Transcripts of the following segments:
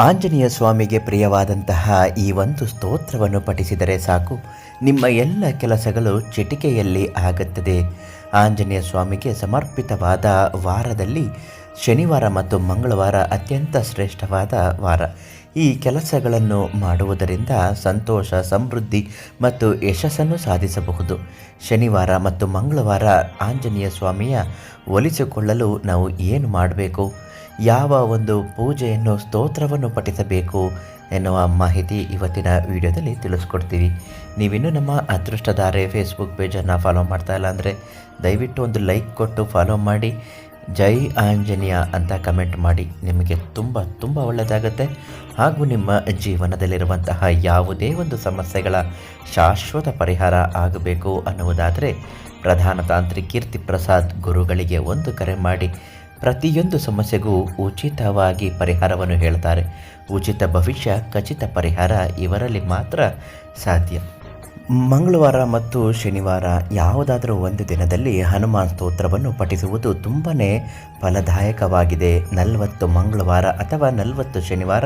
ಆಂಜನೇಯ ಸ್ವಾಮಿಗೆ ಪ್ರಿಯವಾದಂತಹ ಈ ಒಂದು ಸ್ತೋತ್ರವನ್ನು ಪಠಿಸಿದರೆ ಸಾಕು. ನಿಮ್ಮ ಎಲ್ಲ ಕೆಲಸಗಳು ಚಿಟಿಕೆಯಲ್ಲಿ ಆಗುತ್ತದೆ. ಆಂಜನೇಯ ಸ್ವಾಮಿಗೆ ಸಮರ್ಪಿತವಾದ ವಾರದಲ್ಲಿ ಶನಿವಾರ ಮತ್ತು ಮಂಗಳವಾರ ಅತ್ಯಂತ ಶ್ರೇಷ್ಠವಾದ ವಾರ. ಈ ಕೆಲಸಗಳನ್ನು ಮಾಡುವುದರಿಂದ ಸಂತೋಷ, ಸಮೃದ್ಧಿ ಮತ್ತು ಯಶಸ್ಸನ್ನು ಸಾಧಿಸಬಹುದು. ಶನಿವಾರ ಮತ್ತು ಮಂಗಳವಾರ ಆಂಜನೇಯ ಸ್ವಾಮಿಯ ಒಲಿಸಿಕೊಳ್ಳಲು ನಾವು ಏನು ಮಾಡಬೇಕು? ಯಾವ ಒಂದು ಪೂಜೆಯನ್ನು, ಸ್ತೋತ್ರವನ್ನು ಪಠಿಸಬೇಕು ಎನ್ನುವ ಮಾಹಿತಿ ಇವತ್ತಿನ ವಿಡಿಯೋದಲ್ಲಿ ತಿಳಿಸ್ಕೊಡ್ತೀವಿ. ನೀವಿನ್ನೂ ನಮ್ಮ ಅದೃಷ್ಟಧಾರೆ ಫೇಸ್ಬುಕ್ ಪೇಜನ್ನು ಫಾಲೋ ಮಾಡ್ತಾ ಇಲ್ಲ ಅಂದರೆ ದಯವಿಟ್ಟು ಒಂದು ಲೈಕ್ ಕೊಟ್ಟು ಫಾಲೋ ಮಾಡಿ. ಜೈ ಆಂಜನೇಯ ಅಂತ ಕಮೆಂಟ್ ಮಾಡಿ. ನಿಮಗೆ ತುಂಬ ತುಂಬ ಒಳ್ಳೆಯದಾಗುತ್ತೆ. ಹಾಗೂ ನಿಮ್ಮ ಜೀವನದಲ್ಲಿರುವಂತಹ ಯಾವುದೇ ಒಂದು ಸಮಸ್ಯೆಗಳ ಶಾಶ್ವತ ಪರಿಹಾರ ಆಗಬೇಕು ಅನ್ನುವುದಾದರೆ ಪ್ರಧಾನ ತಾಂತ್ರಿಕ ಕೀರ್ತಿ ಪ್ರಸಾದ್ ಗುರುಗಳಿಗೆ ಒಂದು ಕರೆ ಮಾಡಿ. ಪ್ರತಿಯೊಂದು ಸಮಸ್ಯೆಗೂ ಉಚಿತವಾಗಿ ಪರಿಹಾರವನ್ನು ಹೇಳ್ತಾರೆ. ಉಚಿತ ಭವಿಷ್ಯ, ಖಚಿತ ಪರಿಹಾರ ಇವರಲ್ಲಿ ಮಾತ್ರ ಸಾಧ್ಯ. ಮಂಗಳವಾರ ಮತ್ತು ಶನಿವಾರ ಯಾವುದಾದರೂ ಒಂದು ದಿನದಲ್ಲಿ ಹನುಮಾನ್ ಸ್ತೋತ್ರವನ್ನು ಪಠಿಸುವುದು ತುಂಬಾ ಫಲದಾಯಕವಾಗಿದೆ. ನಲವತ್ತು ಮಂಗಳವಾರ ಅಥವಾ ನಲವತ್ತು ಶನಿವಾರ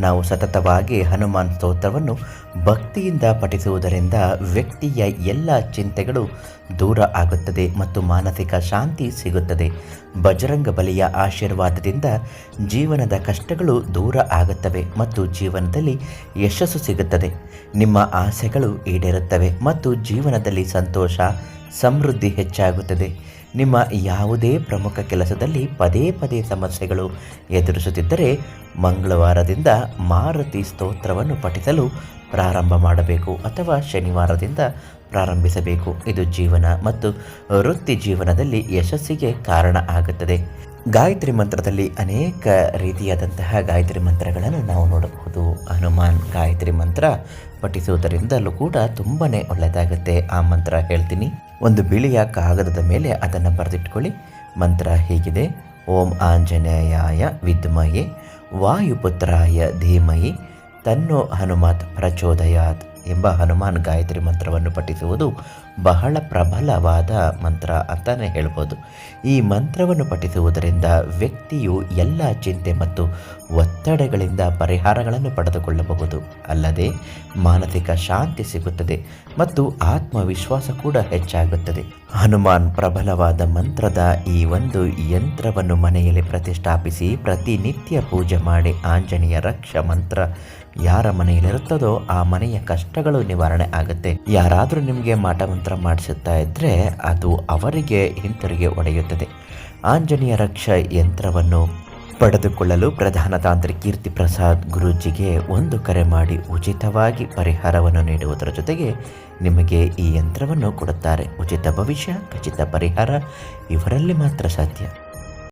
ನಾವು ಸತತವಾಗಿ ಹನುಮಾನ್ ಸ್ತೋತ್ರವನ್ನು ಭಕ್ತಿಯಿಂದ ಪಠಿಸುವುದರಿಂದ ವ್ಯಕ್ತಿಯ ಎಲ್ಲ ಚಿಂತೆಗಳು ದೂರ ಆಗುತ್ತದೆ ಮತ್ತು ಮಾನಸಿಕ ಶಾಂತಿ ಸಿಗುತ್ತದೆ. ಬಜರಂಗ ಬಲಿಯ ಆಶೀರ್ವಾದದಿಂದ ಜೀವನದ ಕಷ್ಟಗಳು ದೂರ ಆಗುತ್ತವೆ ಮತ್ತು ಜೀವನದಲ್ಲಿ ಯಶಸ್ಸು ಸಿಗುತ್ತದೆ. ನಿಮ್ಮ ಆಸೆಗಳು ಈಡೇರುತ್ತವೆ ಮತ್ತು ಜೀವನದಲ್ಲಿ ಸಂತೋಷ, ಸಮೃದ್ಧಿ ಹೆಚ್ಚಾಗುತ್ತದೆ. ನಿಮ್ಮ ಯಾವುದೇ ಪ್ರಮುಖ ಕೆಲಸದಲ್ಲಿ ಪದೇ ಪದೇ ಸಮಸ್ಯೆಗಳು ಎದುರಿಸುತ್ತಿದ್ದರೆ ಮಂಗಳವಾರದಿಂದ ಮಾರುತಿ ಸ್ತೋತ್ರವನ್ನು ಪಠಿಸಲು ಪ್ರಾರಂಭ ಮಾಡಬೇಕು ಅಥವಾ ಶನಿವಾರದಿಂದ ಪ್ರಾರಂಭಿಸಬೇಕು. ಇದು ಜೀವನ ಮತ್ತು ವೃತ್ತಿ ಜೀವನದಲ್ಲಿ ಯಶಸ್ಸಿಗೆ ಕಾರಣ ಆಗುತ್ತದೆ. ಗಾಯತ್ರಿ ಮಂತ್ರದಲ್ಲಿ ಅನೇಕ ರೀತಿಯಾದಂತಹ ಗಾಯತ್ರಿ ಮಂತ್ರಗಳನ್ನು ನಾವು ನೋಡಬಹುದು. ಹನುಮಾನ್ ಗಾಯತ್ರಿ ಮಂತ್ರ ಪಠಿಸುವುದರಿಂದಲೂ ಕೂಡ ತುಂಬಾ ಒಳ್ಳೆಯದಾಗುತ್ತೆ. ಆ ಮಂತ್ರ ಹೇಳ್ತೀನಿ. ಒಂದು ಬಿಳಿಯ ಕಾಗದದ ಮೇಲೆ ಅದನ್ನು ಬರೆದಿಟ್ಕೊಳ್ಳಿ. ಮಂತ್ರ ಹೀಗಿದೆ. ಓಂ ಆಂಜನೇಯಾಯ ವಿದ್ಮಯೆ ವಾಯುಪುತ್ರಾಯ ಧೀಮಯಿ ತನ್ನೋ ಹನುಮಾತ್ ಪ್ರಚೋದಯಾತ್ ಎಂಬ ಹನುಮಾನ್ ಗಾಯತ್ರಿ ಮಂತ್ರವನ್ನು ಪಠಿಸುವುದು ಬಹಳ ಪ್ರಬಲವಾದ ಮಂತ್ರ ಅಂತಲೇ ಹೇಳ್ಬೋದು. ಈ ಮಂತ್ರವನ್ನು ಪಠಿಸುವುದರಿಂದ ವ್ಯಕ್ತಿಯು ಎಲ್ಲ ಚಿಂತೆ ಮತ್ತು ಒತ್ತಡಗಳಿಂದ ಪರಿಹಾರಗಳನ್ನು ಪಡೆದುಕೊಳ್ಳಬಹುದು. ಅಲ್ಲದೆ ಮಾನಸಿಕ ಶಾಂತಿ ಸಿಗುತ್ತದೆ ಮತ್ತು ಆತ್ಮವಿಶ್ವಾಸ ಕೂಡ ಹೆಚ್ಚಾಗುತ್ತದೆ. ಹನುಮಾನ್ ಪ್ರಬಲವಾದ ಮಂತ್ರದ ಈ ಒಂದು ಯಂತ್ರವನ್ನು ಮನೆಯಲ್ಲಿ ಪ್ರತಿಷ್ಠಾಪಿಸಿ ಪ್ರತಿನಿತ್ಯ ಪೂಜೆ ಮಾಡಿ ಆಂಜನೇಯ ರಕ್ಷ ಮಂತ್ರ ಯಾರ ಮನೆಯಲ್ಲಿರುತ್ತದೋ ಆ ಮನೆಯ ಕಷ್ಟಗಳು ನಿವಾರಣೆ ಆಗುತ್ತೆ. ಯಾರಾದರೂ ನಿಮಗೆ ಮಾಟ ಮಂತ್ರ ಮಾಡಿಸುತ್ತಾ ಇದ್ದರೆ ಅದು ಅವರಿಗೆ ಹಿಂತಿರುಗಿ ಒಡೆಯುತ್ತದೆ. ಆಂಜನೇಯ ರಕ್ಷ ಯಂತ್ರವನ್ನು ಪಡೆದುಕೊಳ್ಳಲು ಪ್ರಧಾನ ತಾಂತ್ರಿಕ ಕೀರ್ತಿ ಪ್ರಸಾದ್ ಗುರೂಜಿಗೆ ಒಂದು ಕರೆ ಮಾಡಿ ಉಚಿತವಾಗಿ ಪರಿಹಾರವನ್ನು ನೀಡುವುದರ ಜೊತೆಗೆ ನಿಮಗೆ ಈ ಯಂತ್ರವನ್ನು ಕೊಡುತ್ತಾರೆ. ಉಚಿತ ಭವಿಷ್ಯ, ಖಚಿತ ಪರಿಹಾರ, ಇವರಲ್ಲಿ ಮಾತ್ರ ಸಾಧ್ಯ.